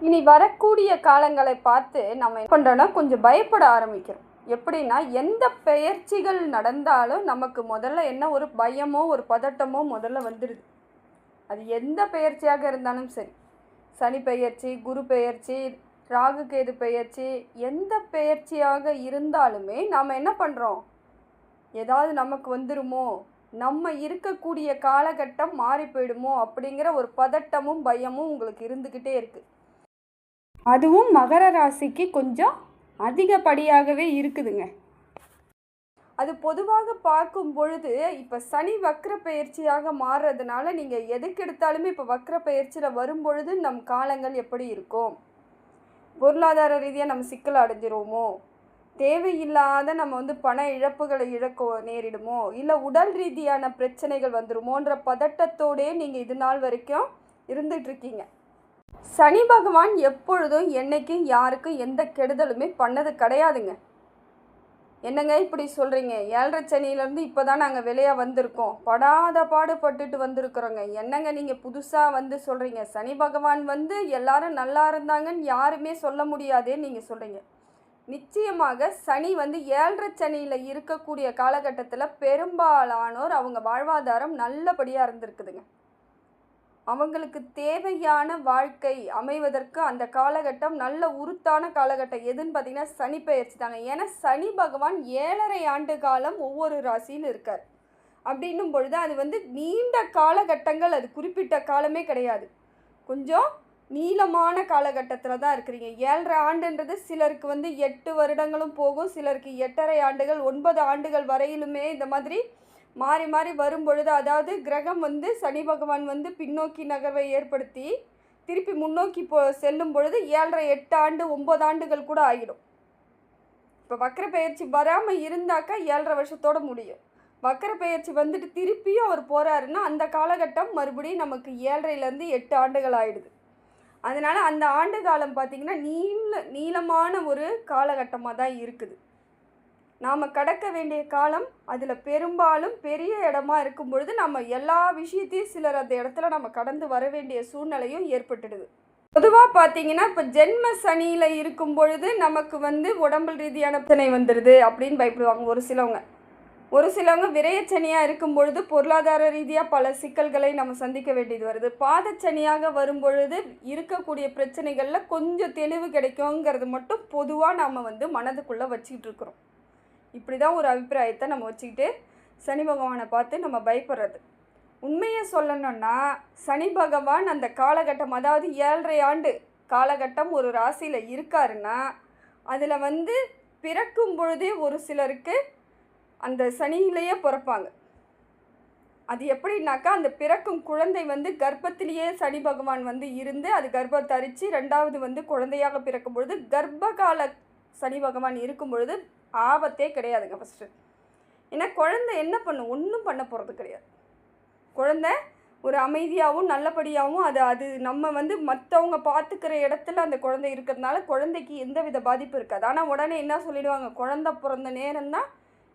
இனி வரக்கூடிய காலங்களை பார்த்து நம்ம என்ன பண்ணுறோன்னா கொஞ்சம் பயப்பட ஆரம்பிக்கிறோம். எப்படின்னா எந்த பெயர்ச்சிகள் நடந்தாலும் நமக்கு முதல்ல என்ன ஒரு பயமோ ஒரு பதட்டமோ முதல்ல வந்துடுது அது எந்த பெயர்ச்சியாக இருந்தாலும் சரி. சனி பெயர்ச்சி குரு பெயர்ச்சி ராகு கேது பெயர்ச்சி எந்த பெயர்ச்சியாக இருந்தாலுமே நாம் என்ன பண்ணுறோம் ஏதாவது நமக்கு வந்துருமோ நம்ம இருக்கக்கூடிய காலகட்டம் மாறி போயிடுமோ அப்படிங்கிற ஒரு பதட்டமும் பயமும் உங்களுக்கு இருந்துக்கிட்டே இருக்குது அதுவும் மகர ராசிக்கு கொஞ்சம் அதிகப்படியாகவே இருக்குதுங்க. அது பொதுவாக பார்க்கும் பொழுது இப்போ சனி வக்ர பயிற்சியாக மாறுறதுனால நீங்கள் எதுக்கு எடுத்தாலுமே இப்போ வக்ர பயிற்சியில் வரும்பொழுது நம் காலங்கள் எப்படி இருக்கும்? பொருளாதார ரீதியாக நம்ம சிக்கல் அடைஞ்சிருவோமோ? தேவையில்லாத நம்ம வந்து பண இழப்புகளை இழக்க நேரிடுமோ? இல்லை உடல் ரீதியான பிரச்சனைகள் வந்துடுமோன்ற பதட்டத்தோடே நீங்கள் இது நாள் வரைக்கும் இருந்துகிட்ருக்கீங்க சனி பகவான் எப்பொழுதும் என்னைக்கும் யாருக்கும் எந்த கெடுதலுமே பண்ணது கிடையாதுங்க. என்னங்க இப்படி சொல்கிறீங்க ஏழரை சனியிலேருந்து இப்போ தான் நாங்கள் வெளியாக வந்திருக்கோம். படாத பாடுபட்டுட்டு வந்திருக்கிறோங்க. என்னங்க நீங்கள் புதுசாக வந்து சொல்கிறீங்க சனி பகவான் வந்து எல்லாரும் நல்லா இருந்தாங்கன்னு யாருமே சொல்ல முடியாதேன்னு நீங்கள் சொல்கிறீங்க நிச்சயமாக சனி வந்து ஏழரை சனியில் இருக்கக்கூடிய காலகட்டத்தில் பெரும்பாலானோர் அவங்க வாழ்வாதாரம் நல்லபடியாக இருந்திருக்குதுங்க. அவங்களுக்கு தேவையான வாழ்க்கை அமைவதற்கு அந்த காலகட்டம் நல்ல உருத்தான காலகட்டம். எதுன்னு பார்த்தீங்கன்னா சனிப்பெயர்ச்சி தாங்க. ஏன்னா சனி பகவான் ஏழரை ஆண்டு காலம் ஒவ்வொரு ராசியில் இருக்கார். அப்படின்னும் பொழுது அது வந்து நீண்ட காலகட்டங்கள் அது குறிப்பிட்ட காலமே கிடையாது. கொஞ்சம் நீளமான காலகட்டத்தில் தான் இருக்கிறீங்க. ஏழரை ஆண்டுன்றது சிலருக்கு வந்து எட்டு வருடங்களும் போகும் சிலருக்கு எட்டரை ஆண்டுகள் ஒன்பது ஆண்டுகள் வரையிலுமே இந்த மாதிரி மாறி மாறி வரும் பொழுது அதாவது கிரகம் வந்து சனி பகவான் வந்து பின்னோக்கி நகர்வை ஏற்படுத்தி திருப்பி முன்னோக்கி போ செல்லும் பொழுது ஏழரை எட்டு ஆண்டு ஒம்பது ஆண்டுகள் கூட ஆகிடும். இப்போ வக்கர பயிற்சி வராமல் இருந்தாக்கா ஏழரை வருஷத்தோட முடியும். வக்கர பயிற்சி வந்துட்டு திருப்பியும் அவர் போகிறாருன்னா அந்த காலகட்டம் மறுபடியும் நமக்கு ஏழரைலேருந்து எட்டு ஆண்டுகள் ஆயிடுது. அதனால் அந்த ஆண்டு காலம் பார்த்திங்கன்னா நீள நீளமான ஒரு காலகட்டமாக தான் இருக்குது. நாம் கடக்க வேண்டிய காலம் அதில் பெரும்பாலும் பெரிய இடமா இருக்கும் பொழுது நம்ம எல்லா விஷயத்தையும் சிலர் அந்த இடத்துல நம்ம கடந்து வர வேண்டிய சூழ்நிலையும் ஏற்பட்டுடுது. பொதுவாக பார்த்தீங்கன்னா இப்போ ஜென்ம சனியில் இருக்கும் பொழுது நமக்கு வந்து உடம்பு ரீதியான பிரச்சனை வந்துடுது அப்படின்னு பயப்படுவாங்க ஒரு சிலவங்க. ஒரு சிலவங்க விரயச்சனியாக இருக்கும் பொழுது பொருளாதார ரீதியாக பல சிக்கல்களை நம்ம சந்திக்க வேண்டியது வருது. பாதச்சனியாக வரும் பொழுது இருக்கக்கூடிய பிரச்சனைகளில் கொஞ்சம் தெளிவு கிடைக்குங்கிறது மட்டும் பொதுவாக நாம் வந்து மனதுக்குள்ளே வச்சுக்கிட்டு இருக்கிறோம். இப்படி தான் ஒரு அபிப்பிராயத்தை நம்ம வச்சுக்கிட்டு சனி பகவானை பார்த்து நம்ம பயப்படுறது. உண்மையை சொல்லணும்னா சனி பகவான் அந்த காலகட்டம் அதாவது ஏழரை ஆண்டு காலகட்டம் ஒரு ராசியில் இருக்காருன்னா அதில் வந்து பிறக்கும் பொழுதே ஒரு சிலருக்கு அந்த சனியிலேயே பிறப்பாங்க. அது எப்படின்னாக்கா அந்த பிறக்கும் குழந்தை வந்து கர்ப்பத்திலேயே சனி பகவான் வந்து இருந்து அது கர்ப்பம் தரித்து ரெண்டாவது வந்து குழந்தையாக பிறக்கும் பொழுது கர்ப்பகால சனி பகவான் இருக்கும் பொழுது ஆபத்தே கிடையாதுங்க ஃபஸ்ட்டு ஏன்னா குழந்தை என்ன பண்ணும்? ஒன்றும் பண்ண போகிறது கிடையாது. குழந்தை ஒரு அமைதியாகவும் நல்லபடியாகவும் அது அது நம்ம வந்து மற்றவங்க பார்த்துக்கிற இடத்துல அந்த குழந்தை இருக்கிறதுனால குழந்தைக்கு எந்த வித பாதிப்பு இருக்காது. ஆனால் உடனே என்ன சொல்லிடுவாங்க? குழந்தை பிறந்த நேரம்தான்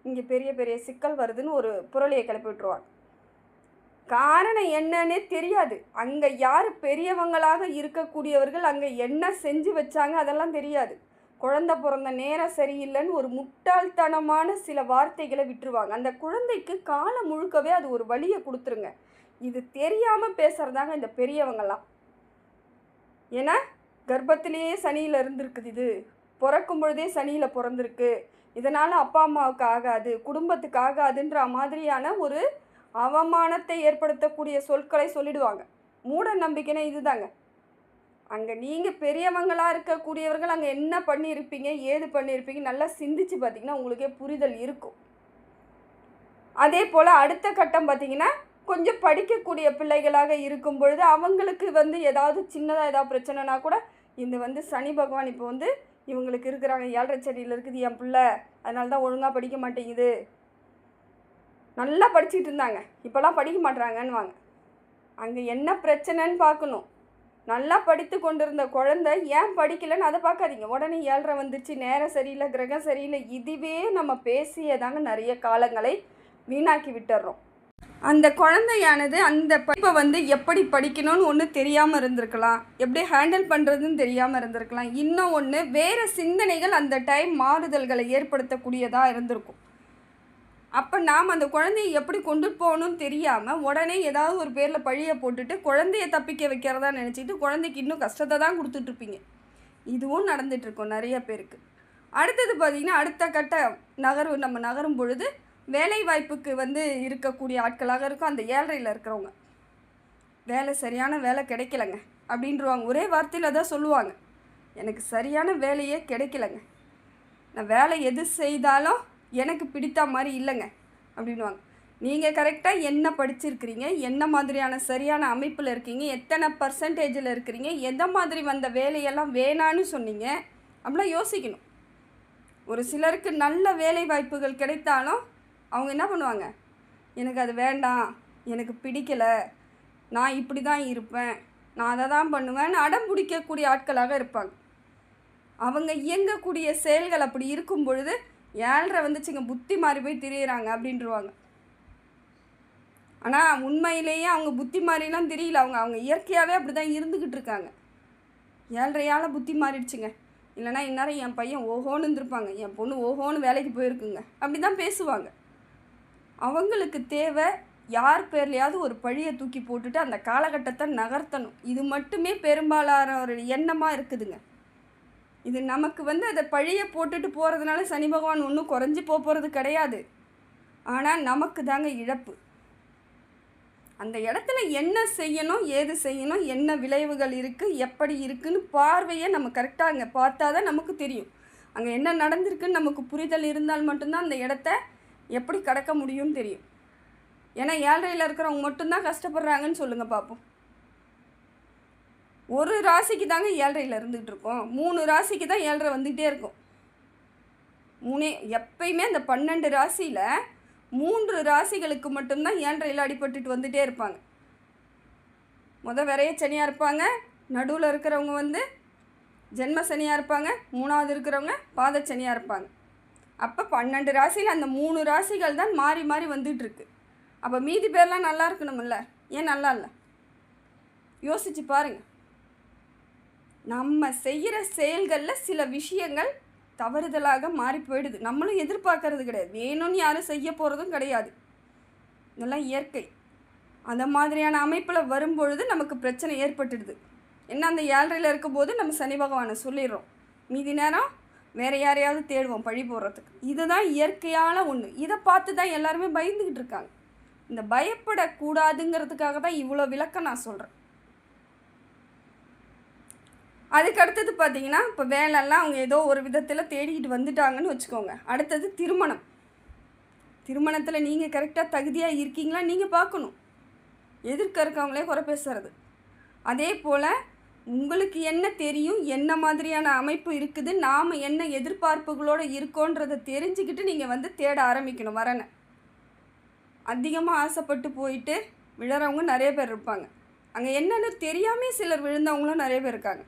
இங்கே பெரிய பெரிய சிக்கல் வருதுன்னு ஒரு புரளியை கிளப்பி விட்டுருவாங்க. காரணம் என்னன்னே தெரியாது. அங்கே யார் பெரியவங்களாக இருக்கக்கூடியவர்கள் அங்கே என்ன செஞ்சு வச்சாங்க அதெல்லாம் தெரியாது. குழந்தை பிறந்த நேரம் சரியில்லைன்னு ஒரு முட்டாள்தனமான சில வார்த்தைகளை விட்டுருவாங்க. அந்த குழந்தைக்கு காலம் முழுக்கவே அது ஒரு வழியை கொடுத்துருங்க. இது தெரியாமல் பேசுகிறதாங்க இந்த பெரியவங்கெல்லாம். ஏன்னா கர்ப்பத்திலேயே சனியில் இருந்திருக்குது இது. பிறக்கும் பொழுதே சனியில் பிறந்திருக்கு. இதனால் அப்பா அம்மாவுக்கு ஆகாது குடும்பத்துக்கு ஆகாதுன்ற மாதிரியான ஒரு அவமானத்தை ஏற்படுத்தக்கூடிய சொற்களை சொல்லிடுவாங்க. மூட நம்பிக்கைனா இதுதாங்க. அங்கே நீங்கள் பெரியவங்களாக இருக்கக்கூடியவர்கள் அங்கே என்ன பண்ணியிருப்பீங்க ஏது பண்ணியிருப்பீங்க நல்லா சிந்திச்சு பார்த்தீங்கன்னா உங்களுக்கே புரிதல் இருக்கும். அதே போல் அடுத்த கட்டம் பார்த்தீங்கன்னா கொஞ்சம் படிக்கக்கூடிய பிள்ளைகளாக இருக்கும் பொழுது அவங்களுக்கு வந்து ஏதாவது சின்னதாக ஏதாவது பிரச்சனைனா கூட இந்த வந்து சனி பகவான் இப்போ வந்து இவங்களுக்கு இருக்கிறாங்க ஏழரை செடியில் இருக்குது என் பிள்ளை அதனால தான் ஒழுங்காக படிக்க மாட்டேங்குது. நல்லா படிச்சுட்டு இருந்தாங்க. இப்போல்லாம் படிக்க மாட்டுறாங்கன்னு வாங்க அங்கே என்ன பிரச்சனைன்னு பார்க்கணும் நல்லா படித்து கொண்டிருந்த குழந்தை ஏன் படிக்கலைன்னு அதை பார்க்காதீங்க. உடனே ஏழ்ரை வந்துருச்சு நேரம் சரியில்லை கிரகம் சரியில்லை இதுவே நம்ம பேசியதாங்க நிறைய காலங்களை வீணாக்கி விட்டுறோம். அந்த குழந்தையானது அந்த படிப்பை வந்து எப்படி படிக்கணும்னு ஒன்று தெரியாமல் இருந்திருக்கலாம். எப்படி ஹேண்டில் பண்ணுறதுன்னு தெரியாமல் இருந்திருக்கலாம். இன்னும் ஒன்று வேறு சிந்தனைகள் அந்த டைம் மாறுதல்களை ஏற்படுத்தக்கூடியதாக இருந்திருக்கும். அப்போ நாம் அந்த குழந்தைய எப்படி கொண்டு போகணும்னு தெரியாமல் உடனே ஏதாவது ஒரு பேரில் பழியை போட்டுட்டு குழந்தைய தப்பிக்க வைக்கிறதா நினச்சிட்டு குழந்தைக்கு இன்னும் கஷ்டத்தை தான் கொடுத்துட்ருப்பீங்க இதுவும் நடந்துகிட்ருக்கோம் நிறைய பேருக்கு. அடுத்தது பார்த்திங்கன்னா அடுத்த கட்ட நகர்வு நம்ம நகரும் பொழுது வேலை வாய்ப்புக்கு வந்து இருக்கக்கூடிய ஆட்களாக இருக்கும் அந்த ஏழ்றையில் இருக்கிறவங்க. வேலை சரியான வேலை கிடைக்கலங்க அப்படின்றவாங்க. ஒரே வார்த்தையில் தான் சொல்லுவாங்க. எனக்கு சரியான வேலையே கிடைக்கலங்க. நான் வேலை எது செய்தாலும் எனக்கு பிடித்த மாதிரி இல்லைங்க அப்படின்வாங்க நீங்கள் கரெக்டாக என்ன படிச்சிருக்கிறீங்க? என்ன மாதிரியான சரியான அமைப்பில் இருக்கீங்க? எத்தனை பர்சன்டேஜில் இருக்கிறீங்க? எந்த மாதிரி வந்த வேலையெல்லாம் வேணான்னு சொன்னீங்க? அப்படிலாம் யோசிக்கணும். ஒரு சிலருக்கு நல்ல வேலை வாய்ப்புகள் கிடைத்தாலும் அவங்க என்ன பண்ணுவாங்க? எனக்கு அது வேண்டாம். எனக்கு பிடிக்கலை. நான் இப்படி தான் இருப்பேன். நான் அதை தான் பண்ணுவேன்னு அடம் பிடிக்கக்கூடிய ஆட்களாக இருப்பாங்க. அவங்க இயங்கக்கூடிய செயல்கள் அப்படி இருக்கும் பொழுது ஏழ்ரை வந்துச்சுங்க புத்தி மாறி போய் திரியிறாங்க அப்படின்றவாங்க. ஆனால் உண்மையிலேயே அவங்க புத்தி மாறிலாம் தெரியல. அவங்க அவங்க இயற்கையாகவே அப்படி தான் இருந்துக்கிட்டு இருக்காங்க. ஏழ்றையால் புத்தி மாறிடுச்சுங்க. இல்லைனா இந்நேரம் என் பையன் ஓஹோன்னு இருந்திருப்பாங்க. என் பொண்ணு ஓஹோன்னு வேலைக்கு போயிருக்குங்க. அப்படி தான் பேசுவாங்க. அவங்களுக்கு தேவை யார் பேர்லையாவது ஒரு பழியை தூக்கி போட்டுட்டு அந்த காலகட்டத்தை நகர்த்தணும். இது மட்டுமே பெரும்பாலான ஒரு எண்ணமாக இருக்குதுங்க. இது நமக்கு வந்து அதை பழைய போட்டுட்டு போகிறதுனால சனி பகவான் ஒன்றும் குறைஞ்சி போகிறது கிடையாது. ஆனால் நமக்கு தாங்க இழப்பு. அந்த இடத்துல என்ன செய்யணும் ஏது செய்யணும் என்ன விளைவுகள் இருக்குது எப்படி இருக்குன்னு பார்வையை நம்ம கரெக்டாக அங்கே பார்த்தா தான் நமக்கு தெரியும். அங்கே என்ன நடந்திருக்குன்னு நமக்கு புரிதல் இருந்தால் மட்டும்தான் அந்த இடத்த எப்படி கடக்க முடியும்னு தெரியும். ஏன்னா ஏழ்றையில் இருக்கிறவங்க மட்டும்தான் கஷ்டப்படுறாங்கன்னு சொல்லுங்கள் பார்ப்போம் ஒரு ராசிக்கு தாங்க ஏழ்றையில் இருந்துகிட்டு இருக்கோம். மூணு ராசிக்கு தான் ஏழ்ரை வந்துக்கிட்டே இருக்கும். மூணே எப்பயுமே அந்த பன்னெண்டு ராசியில் மூன்று ராசிகளுக்கு மட்டும்தான் ஏழ்றையில் அடிபட்டுட்டு வந்துகிட்டே இருப்பாங்க. முத விரைய சனியாக இருப்பாங்க. நடுவில் இருக்கிறவங்க வந்து ஜென்ம சனியாக இருப்பாங்க. மூணாவது இருக்கிறவங்க பாதச்சனியாக இருப்பாங்க. அப்போ பன்னெண்டு ராசியில் அந்த மூணு ராசிகள் தான் மாறி மாறி வந்துட்டுருக்கு அப்போ மீதி பேர்லாம் நல்லா இருக்கணுமில்ல ஏன் நல்லா இல்லை? யோசிச்சு பாருங்கள் நம்ம செய்கிற செயல்களில் சில விஷயங்கள் தவறுதலாக மாறி போயிடுது. நம்மளும் எதிர்பார்க்கறது கிடையாது. வேணும்னு யாரும் செய்ய போகிறதும் கிடையாது. இதெல்லாம் இயற்கை. அந்த மாதிரியான அமைப்பில் வரும்பொழுது நமக்கு பிரச்சனை ஏற்பட்டுடுது. என்ன அந்த ஏழரையில் இருக்கும்போது நம்ம சனி பகவானை சொல்லிடுறோம். மீதி நேரம் வேறு யாரையாவது தேடுவோம் பழி போடுறதுக்கு. இதுதான் இயற்கையான ஒன்று இதை பார்த்து தான் எல்லாருமே பயந்துக்கிட்டு இருக்காங்க. இந்த பயப்படக்கூடாதுங்கிறதுக்காக தான் இவ்வளோ விளக்கம் நான் சொல்கிறேன் அதுக்கு அடுத்தது பார்த்தீங்கன்னா இப்போ வேலைலாம் அவங்க ஏதோ ஒரு விதத்தில் தேடிக்கிட்டு வந்துட்டாங்கன்னு வச்சுக்கோங்க. அடுத்தது திருமணம். திருமணத்தில் நீங்கள் கரெக்டாக தகுதியாக இருக்கீங்களா? நீங்கள் பார்க்கணும். எதிர்க்க இருக்கவங்களே குறை பேசுறது. அதே போல் உங்களுக்கு என்ன தெரியும்? என்ன மாதிரியான அமைப்பு இருக்குது? நாம் என்ன எதிர்பார்ப்புகளோடு இருக்கோன்றதை தெரிஞ்சுக்கிட்டு நீங்கள் வந்து தேட ஆரம்பிக்கணும் வரனை. அதிகமாக ஆசைப்பட்டு போயிட்டு விழறவங்க நிறைய பேர் இருப்பாங்க. அங்கே என்னென்னு தெரியாமல் சிலர் விழுந்தவங்களும் நிறைய பேர் இருக்காங்க.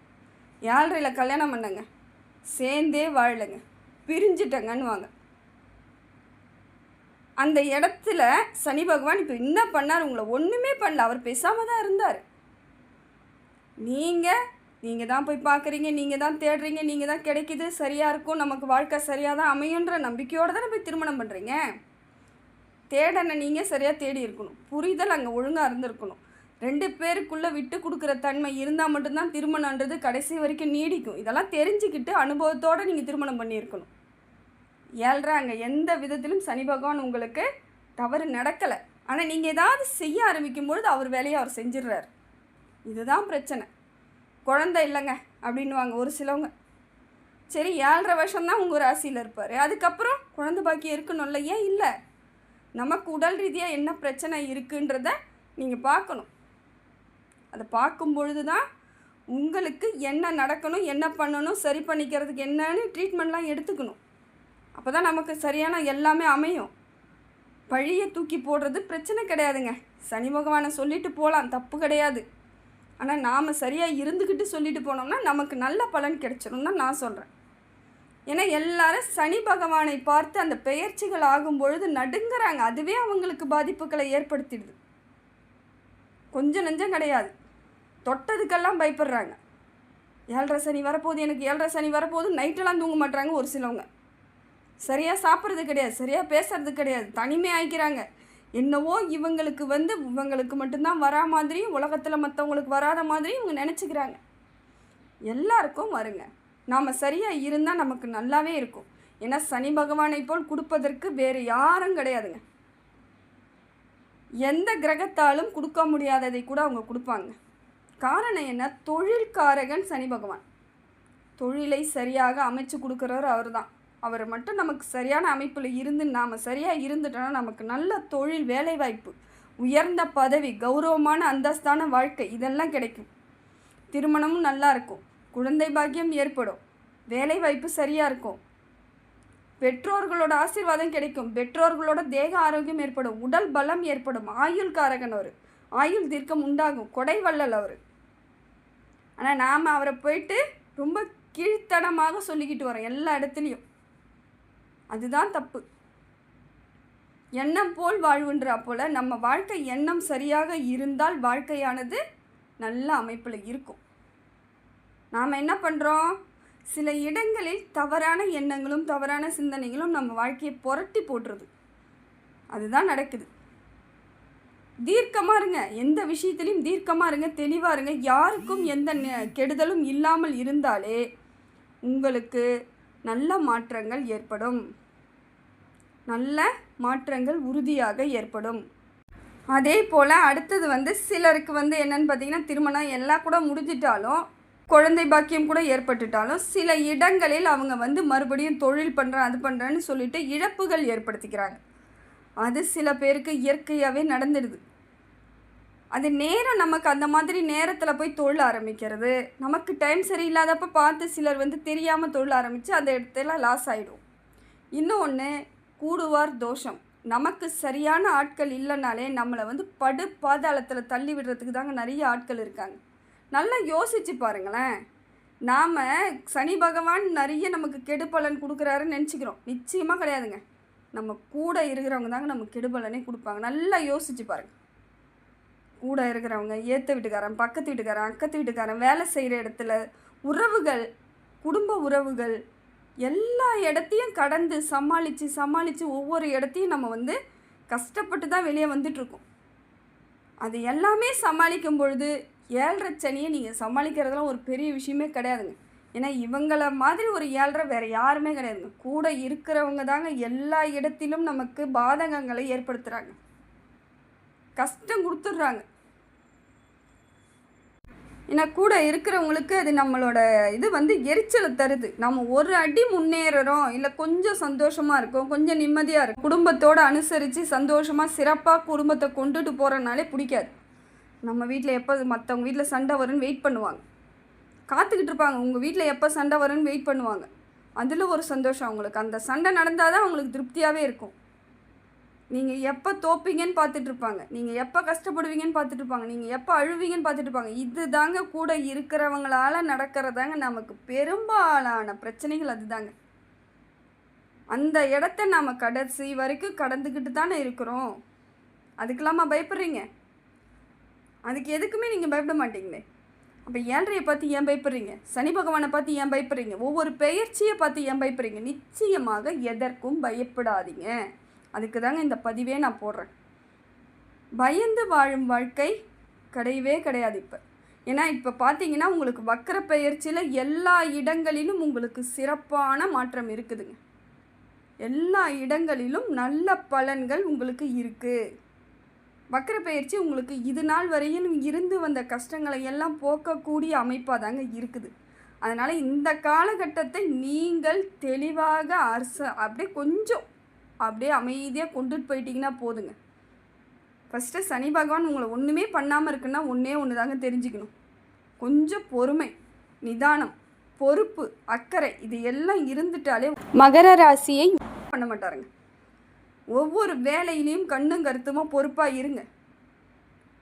ஏழ்ரையில் கல்யாணம் பண்ணங்க. சேர்ந்தே வாழலைங்க. பிரிஞ்சிட்டங்கன்னு வாங்க அந்த இடத்துல சனி பகவான் இப்போ என்ன பண்ணார்? உங்களை ஒன்றுமே பண்ணல. அவர் பேசாமல் தான் இருந்தார். நீங்கள் நீங்கள் தான் போய் பார்க்குறீங்க நீங்கள் தான் தேடுறீங்க. நீங்கள் தான் கிடைக்கிது. சரியாக இருக்கும். நமக்கு வாழ்க்கை சரியாக தான் அமையுன்ற நம்பிக்கையோடு தானே போய் திருமணம் பண்ணுறீங்க தேடனை நீங்கள் சரியாக தேடி இருக்கணும். புரிதல் அங்கே ஒழுங்காக இருந்திருக்கணும். ரெண்டு பேருக்குள்ளே விட்டு கொடுக்குற தன்மை இருந்தால் மட்டும்தான் திருமணன்றது கடைசி வரைக்கும் நீடிக்கும். இதெல்லாம் தெரிஞ்சுக்கிட்டு அனுபவத்தோடு நீங்கள் திருமணம் பண்ணியிருக்கணும். ஏழ்றாங்க. எந்த விதத்திலும் சனி பகவான் உங்களுக்கு தவறு நடக்கலை. ஆனால் நீங்கள் ஏதாவது செய்ய ஆரம்பிக்கும் பொழுது அவர் வேலையை அவர் செஞ்சிடுறார். இதுதான் பிரச்சனை. குழந்தை இல்லைங்க அப்படின்வாங்க ஒரு சிலவங்க. சரி ஏழரை வருஷம்தான் உங்கள் ராசியில் இருப்பார். அதுக்கப்புறம் குழந்தை பாக்கி இருக்கணும்ல? ஏன் இல்லை? நமக்கு உடல் ரீதியாக என்ன பிரச்சனை இருக்குன்றத நீங்கள் பார்க்கணும். அதை பார்க்கும் பொழுது தான் உங்களுக்கு என்ன நடக்கணும் என்ன பண்ணணும் சரி பண்ணிக்கிறதுக்கு என்னன்னு ட்ரீட்மெண்ட்லாம் எடுத்துக்கணும். அப்போ தான் நமக்கு சரியான எல்லாமே அமையும். பழியை தூக்கி போடுறது பிரச்சனை கிடையாதுங்க. சனி பகவானை சொல்லிட்டு போகலாம் தப்பு கிடையாது. ஆனால் நாம் சரியாக இருந்துக்கிட்டு சொல்லிட்டு போனோம்னா நமக்கு நல்ல பலன் கிடைச்சிரும் தான் நான் சொல்கிறேன் ஏன்னா எல்லாரும் சனி பகவானை பார்த்து அந்த பெயர்ச்சிகள் ஆகும் பொழுது நடுங்கிறாங்க. அதுவே அவங்களுக்கு பாதிப்புகளை ஏற்படுத்திடுது. கொஞ்சம் நெஞ்சம் கிடையாது. தொட்டதுக்கெல்லாம் பயப்படுறாங்க. ஏழரை சனி வரப்போகுது எனக்கு ஏழரை சனி வரப்போகுது நைட்டெல்லாம் தூங்க மாட்டாங்க ஒரு சிலவங்க. சரியாக சாப்பிட்றது கிடையாது சரியாக பேசுறது கிடையாது தனிமை ஆயிக்கிறாங்க. என்னவோ இவங்களுக்கு வந்து இவங்களுக்கு மட்டும்தான் வரா மாதிரியும் உலகத்தில் மற்றவங்களுக்கு வராத மாதிரியும் இவங்க நினச்சிக்கிறாங்க. எல்லாருக்கும் வருங்க. நாம் சரியாக இருந்தால் நமக்கு நல்லாவே இருக்கும். ஏன்னா சனி பகவானை போல் கொடுப்பதற்கு வேறு யாரும் கிடையாதுங்க. எந்த கிரகத்தாலும் கொடுக்க முடியாததை கூட அவங்க கொடுப்பாங்க. காரணம் என்ன? தொழில்காரகன் சனி பகவான். தொழிலை சரியாக அமைச்சு கொடுக்குறவர் அவர் தான் அவர் மட்டும் நமக்கு சரியான அமைப்பில் இருந்து நாம் சரியாக இருந்துட்டோன்னா நமக்கு நல்ல தொழில் வேலைவாய்ப்பு உயர்ந்த பதவி கௌரவமான அந்தஸ்தான வாழ்க்கை இதெல்லாம் கிடைக்கும். திருமணமும் நல்லா இருக்கும். குழந்தை பாக்கியம் ஏற்படும். வேலைவாய்ப்பு சரியாக இருக்கும். பெற்றோர்களோட ஆசீர்வாதம் கிடைக்கும். பெற்றோர்களோட தேக ஆரோக்கியம் ஏற்படும். உடல் பலம் ஏற்படும். ஆயுள் காரகன் அவர். ஆயுள் தீர்க்கம் உண்டாகும். கொடை வள்ளல் அவர். ஆனால் நாம் அவரை போயிட்டு ரொம்ப கீழ்த்தனமாக சொல்லிக்கிட்டு வரோம் எல்லா இடத்துலையும். அதுதான் தப்பு. எண்ணம் போல் வாழ்வுன்றா போல் நம்ம வாழ்க்கை எண்ணம் சரியாக இருந்தால் வாழ்க்கையானது நல்ல அமைப்பில் இருக்கும். நாம் என்ன பண்ணுறோம் சில இடங்களில் தவறான எண்ணங்களும் தவறான சிந்தனைகளும் நம்ம வாழ்க்கையை புரட்டி போட்டுருது அதுதான் நடக்குது. தீர்க்கமாக இருங்க. எந்த விஷயத்துலையும் தீர்க்கமாக இருங்க தெளிவாக இருங்க. யாருக்கும் எந்த நெ- கெடுதலும் இல்லாமல் இருந்தாலே உங்களுக்கு நல்ல மாற்றங்கள் ஏற்படும். நல்ல மாற்றங்கள் உறுதியாக ஏற்படும். அதே போல் அடுத்தது வந்து சிலருக்கு வந்து என்னென்னு பார்த்தீங்கன்னா திருமணம் எல்லாம் கூட முடிஞ்சிட்டாலும் குழந்தை பாக்கியம் கூட ஏற்பட்டுட்டாலும் சில இடங்களில் அவங்க வந்து மறுபடியும் தொழில் பண்ணுறேன் அது பண்ணுறேன்னு சொல்லிட்டு இழப்புகள் ஏற்படுத்திக்கிறாங்க. அது சில பேருக்கு இயற்கையாகவே நடந்துடுது. அது நேரம் நமக்கு அந்த மாதிரி நேரத்தில் போய் தொழில் ஆரம்பிக்கிறது. நமக்கு டைம் சரியில்லாதப்ப பார்த்து சிலர் வந்து தெரியாமல் தொழில் ஆரம்பித்து அந்த இடத்துல லாஸ் ஆகிடும் இன்னொன்று கூடுவார் தோஷம். நமக்கு சரியான ஆட்கள் இல்லைனாலே நம்மளை வந்து படு பாதாளத்தில் தள்ளி விடுறதுக்கு தாங்க நிறைய ஆட்கள் இருக்காங்க. நல்லா யோசிச்சு பாருங்களேன். நாம் சனி பகவான் நிறைய நமக்கு கெடுபலன் கொடுக்குறாருன்னு நினச்சிக்கிறோம். நிச்சயமாக கிடையாதுங்க. நம்ம கூட இருக்கிறவங்க தாங்க நம்ம கெடுபலனே கொடுப்பாங்க. நல்லா யோசிச்சு பாருங்க. கூட இருக்கிறவங்க ஏற்ற வீட்டுக்காரன் பக்கத்து வீட்டுக்காரன் அக்கத்து வீட்டுக்காரன் வேலை செய்கிற இடத்துல உறவுகள் குடும்ப உறவுகள் எல்லா இடத்தையும் கடந்து சமாளித்து சமாளித்து ஒவ்வொரு இடத்தையும் நம்ம வந்து கஷ்டப்பட்டு தான் வெளியே வந்துட்டுருக்கோம் அது எல்லாமே சமாளிக்கும் பொழுது ஏழரை சனியை நீங்கள் சமாளிக்கிறதுலாம் ஒரு பெரிய விஷயமே கிடையாதுங்க. ஏன்னா இவங்கள மாதிரி ஒரு ஏழரை வேறு யாருமே கிடையாதுங்க. கூட இருக்கிறவங்க தாங்க எல்லா இடத்திலும் நமக்கு பாதகங்களை ஏற்படுத்துகிறாங்க கஷ்டம் கொடுத்துட்றாங்க. ஏன்னா கூட இருக்கிறவங்களுக்கு அது நம்மளோட இது வந்து எரிச்சலை தருது. நம்ம ஒரு அடி முன்னேறுறோம். இல்லை கொஞ்சம் சந்தோஷமாக இருக்கும். கொஞ்சம் நிம்மதியாக இருக்கும். குடும்பத்தோடு அனுசரித்து சந்தோஷமாக சிறப்பாக குடும்பத்தை கொண்டுட்டு போகிறனாலே பிடிக்காது. நம்ம வீட்டில் எப்போ மற்றவங்க வீட்டில் சண்டை வரும்னு வெயிட் பண்ணுவாங்க. காத்துக்கிட்டு இருப்பாங்க. உங்கள் வீட்டில் எப்போ சண்டை வரும்னு வெயிட் பண்ணுவாங்க. அதில் ஒரு சந்தோஷம் அவங்களுக்கு. அந்த சண்டை நடந்தால் தான் அவங்களுக்கு திருப்தியாகவே இருக்கும். நீங்கள் எப்போ தோப்பீங்கன்னு பார்த்துட்டு இருப்பாங்க. நீங்கள் எப்போ கஷ்டப்படுவீங்கன்னு பார்த்துட்டு இருப்பாங்க. நீங்கள் எப்போ அழுவீங்கன்னு பார்த்துட்டு இருப்பாங்க. இது தாங்க கூட இருக்கிறவங்களால நடக்கிறதாங்க நமக்கு பெரும்பாலான பிரச்சனைகள் அதுதாங்க. அந்த இடத்த நாம் கடைசி வரைக்கும் கடந்துக்கிட்டு தானே இருக்கிறோம். அதுக்கெல்லாமா பயப்படுறீங்க? அதுக்கு எதுக்குமே நீங்கள் பயப்பட மாட்டீங்களே. அப்போ ஏழ்றையை பார்த்து ஏன் பயப்படுறீங்க? சனி பகவானை பார்த்து ஏன் பயப்படுறீங்க? ஒவ்வொரு பெயர்ச்சியை பார்த்து ஏன் பயப்படுறீங்க? நிச்சயமாக எதற்கும் பயப்படாதீங்க. அதுக்கு தாங்க இந்த பதிவே நான் போடுறேன். பயந்து வாழும் வாழ்க்கை கிடையவே கிடையாது இப்போ. ஏன்னா இப்போ பார்த்தீங்கன்னா உங்களுக்கு வக்கர பெயர்ச்சியில் எல்லா இடங்களிலும் உங்களுக்கு சிறப்பான மாற்றம் இருக்குதுங்க. எல்லா இடங்களிலும் நல்ல பலன்கள் உங்களுக்கு இருக்குது வக்கர பயிற்சி உங்களுக்கு இது நாள் வரையிலும் இருந்து வந்த கஷ்டங்களை எல்லாம் போக்கக்கூடிய அமைப்பாக தாங்க இருக்குது. அதனால் இந்த காலகட்டத்தை நீங்கள் தெளிவாக அரச அப்படியே கொஞ்சம் அப்படியே அமைதியாக கொண்டுட்டு போயிட்டீங்கன்னா போதுங்க. ஃபஸ்ட்டு சனி பகவான் உங்களை ஒன்றுமே பண்ணாமல் இருக்குன்னா ஒன்றே ஒன்று தாங்க தெரிஞ்சுக்கணும். கொஞ்சம் பொறுமை நிதானம் பொறுப்பு அக்கறை இது எல்லாம் இருந்துட்டாலே மகர ராசியை பண்ண மாட்டாருங்க. ஒவ்வொரு வேலையிலையும் கண்ணும் கருத்துமாக பொறுப்பாக இருங்க.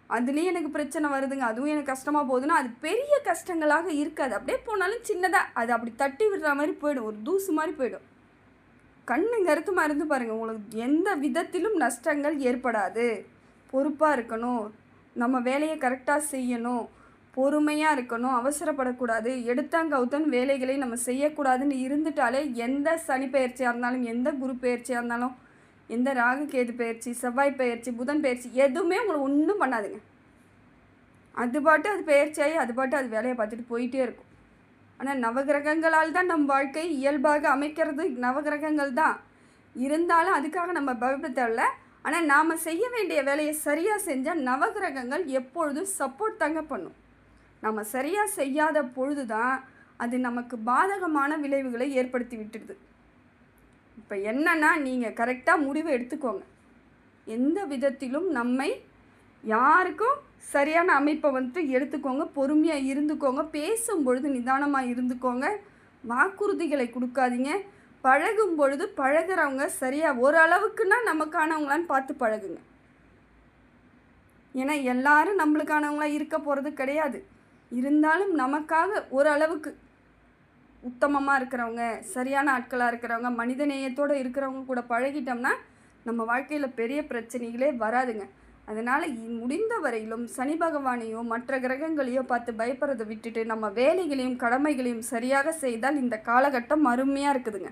அதுலேயும் எனக்கு பிரச்சனை வருதுங்க. அதுவும் எனக்கு கஷ்டமாக போகுதுன்னா அது பெரிய கஷ்டங்களாக இருக்காது. அப்படியே போனாலும் சின்னதாக அது அப்படி தட்டி விடுற மாதிரி போயிடும். ஒரு தூசு மாதிரி போயிடும். கண்ணு கருத்துமாக இருந்து பாருங்கள் உங்களுக்கு எந்த விதத்திலும் நஷ்டங்கள் ஏற்படாது. பொறுப்பாக இருக்கணும். நம்ம வேலையை கரெக்டாக செய்யணும். பொறுமையாக இருக்கணும். அவசரப்படக்கூடாது. எடுத்தாங்கவுத்தன் வேலைகளை நம்ம செய்யக்கூடாதுன்னு இருந்துட்டாலே எந்த சனி பயிற்சியாக இருந்தாலும் எந்த குரு பயிற்சியாக இருந்தாலும் எந்த ராகு கேது பயிற்சி செவ்வாய் பயிற்சி புதன் பயிற்சி எதுவுமே உங்களை ஒன்றும் பண்ணாதுங்க. அது பாட்டு அது பயிற்சியாகி அது பாட்டு அது வேலையை பார்த்துட்டு போயிட்டே இருக்கும். ஆனால் நவகிரகங்களால் தான் நம் வாழ்க்கை இயல்பாக அமைக்கிறது. நவகிரகங்கள் தான். இருந்தாலும் அதுக்காக நம்ம பயப்பட தேவையில்ல. ஆனால் நாம் செய்ய வேண்டிய வேலையை சரியாக செஞ்சால் நவகிரகங்கள் எப்பொழுதும் சப்போர்ட் தாங்க பண்ணும். நம்ம சரியாக செய்யாத பொழுது தான் அது நமக்கு பாதகமான விளைவுகளை ஏற்படுத்தி விட்டுடுது. இப்போ என்னன்னா நீங்கள் கரெக்டாக முடிவு எடுத்துக்கோங்க. எந்த விதத்திலும் நம்மை யாருக்கும் சரியான அமைப்பை வந்துட்டு எடுத்துக்கோங்க பொறுமையாக இருந்துக்கோங்க பேசும் பொழுது நிதானமாக இருந்துக்கோங்க வாக்குறுதிகளை கொடுக்காதீங்க. பழகும் பொழுது பழகுறவங்க சரியாக ஓரளவுக்குன்னா நமக்கானவங்களான்னு பார்த்து பழகுங்க. ஏன்னா எல்லாரும் நம்மளுக்கானவங்களா இருக்க போகிறது கிடையாது. இருந்தாலும் நமக்காக ஓரளவுக்கு உத்தமமாக இருக்கிறவங்க சரியான ஆட்களாக இருக்கிறவங்க மனித நேயத்தோடு இருக்கிறவங்க கூட பழகிட்டோம்னா நம்ம வாழ்க்கையில் பெரிய பிரச்சனைகளே வராதுங்க. அதனால் முடிந்த வரையிலும் சனி பகவானையோ மற்ற கிரகங்களையோ பார்த்து பயப்படுறதை விட்டுட்டு நம்ம வேலைகளையும் கடமைகளையும் சரியாக செய்தால் இந்த காலகட்டம் அருமையாக இருக்குதுங்க.